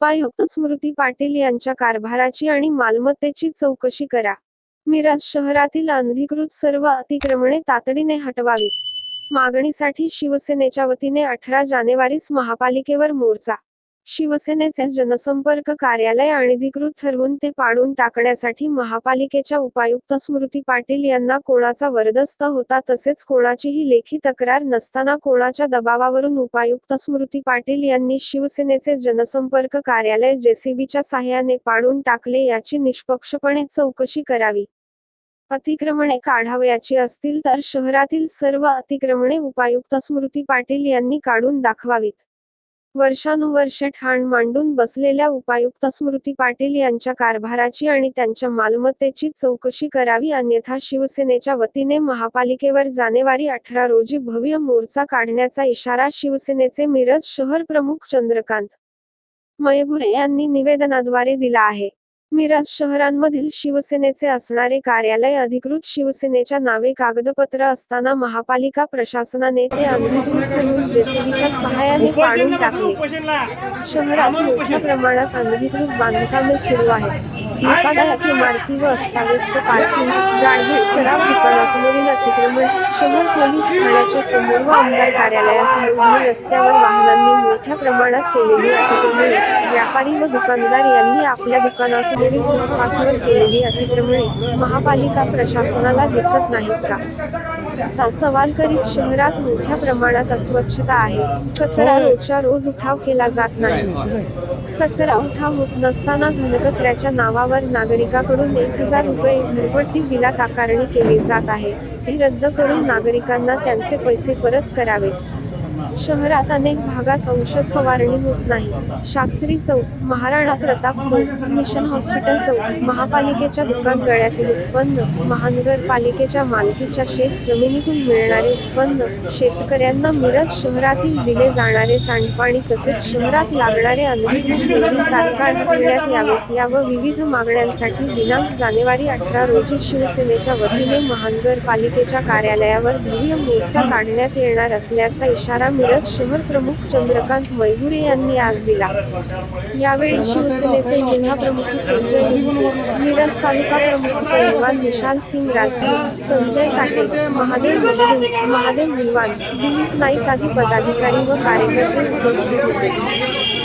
उपायुक्त स्मृती पाटील यांच्या कारभाराची आणि मालमत्तेची चौकशी करा. मिरज शहरातील अनधिकृत सर्व अतिक्रमणे तातडीने हटवावीत. मागणीसाठी शिवसेनेच्या वतीने अठरा जानेवारीस महापालिकेवर मोर्चा शिवसेनेचे जनसंपर्क कार्यालय अनधिकृत ठरवून ते पाडून टाकण्यासाठी महापालिकेच्या उपायुक्त स्मृती पाटील यांना कोणाचा वरदस्त होता तसेच कोणाचीही लेखी तक्रार नसताना कोणाच्या दबावावरून उपायुक्त स्मृती पाटील यांनी शिवसेनेचे जनसंपर्क कार्यालय जेसीबीच्या साह्याने पाडून टाकले याची निष्पक्षपणे चौकशी करावी. अतिक्रमणे काढावयाची असतील तर शहरातील सर्व अतिक्रमणे उपायुक्त स्मृती पाटील यांनी काढून दाखवावीत. वर्षानुवर्षे ठाण मांडून बसलेल्या उपायुक्त स्मृती पाटील यांच्या कारभाराची आणि त्यांच्या मालमत्तेची चौकशी करावी अन्यथा शिवसेनेच्या वतीने महापालिकेवर जानेवारी अठरा रोजी भव्य मोर्चा काढण्याचा इशारा शिवसेनेचे मिरज शहर प्रमुख चंद्रकांत मयगुरे यांनी निवेदनाद्वारे दिला आहे. मिरज शहरांमधील शिवसेनेचे असणारे कार्यालय अधिकृत शिवसेनेच्या नावे कागदपत्र असताना महापालिका प्रशासनाने ते अनधिकृत करून जेसीबीच्या सहाय्याने पाडून टाकले. शहरात मोठ्या प्रमाणात अनधिकृत बांधकामे सुरू आहेत. धोकादायक इमारती व अस्ताव्यस्त पार्किंग गाडगे सराव दुकानासमोरील अतिक्रमण शहर पोलीस ठाण्याच्या समोर व आमदार कार्यालयासमोर भर रस्त्यावर वाहनांनी मोठ्या प्रमाणात केलेली अतिक्रमणे. व्यापारी व दुकानदार यांनी आपल्या दुकानासमोरील फुटपाथवर केलेली अतिक्रमणे महापालिका प्रशासनाला दिसत नाहीत का? सवाल करीत शहरात मोठ्या प्रमाणात अस्वच्छता आहे. कचरा रोजच्या रोज उठाव केला जात नाही. कचरा उठाव होत नसताना घनकचऱ्याच्या नावावर नागरिकाकडून एक हजार रुपये घरपट्टी बिलात आकारणी केली जात आहे. ती रद्द करून नागरिकांना त्यांचे पैसे परत करावेत. शहरात अनेक भागात औषध फवारणी होत नाही. शास्त्री चौक महाराणा प्रताप चौक मिशन हॉस्पिटल चौक महापालिकेच्या दुकान गळ्यातील उत्पन्न महानगरपालिकेच्या मालकीच्या शेत जमिनीतून मिळणारे उत्पन्न शेतकऱ्यांना मिरज शहरातील दिले जाणारे सांडपाणी तसेच शहरात लागणारे अनधिकृत तात्काळ हटविण्यात यावेत या व विविध मागण्यांसाठी दिनांक जानेवारी अठरा रोजी शिवसेनेच्या वतीने महानगरपालिकेच्या कार्यालयावर भव्य मोर्चा काढण्यात येणार असल्याचा इशारा मिरज शहर प्रमुख चंद्रकांत मैगुरे यांनी आज दिला. यावेळी शिवसेनेचे जिल्हा प्रमुख संजय मिरज तालुका प्रमुख पैलवान विशाल सिंग राजपूत संजय काटे महादेव महादेव विलवान दिलीप नाईक आदी पदाधिकारी व कार्यकर्ते उपस्थित होते.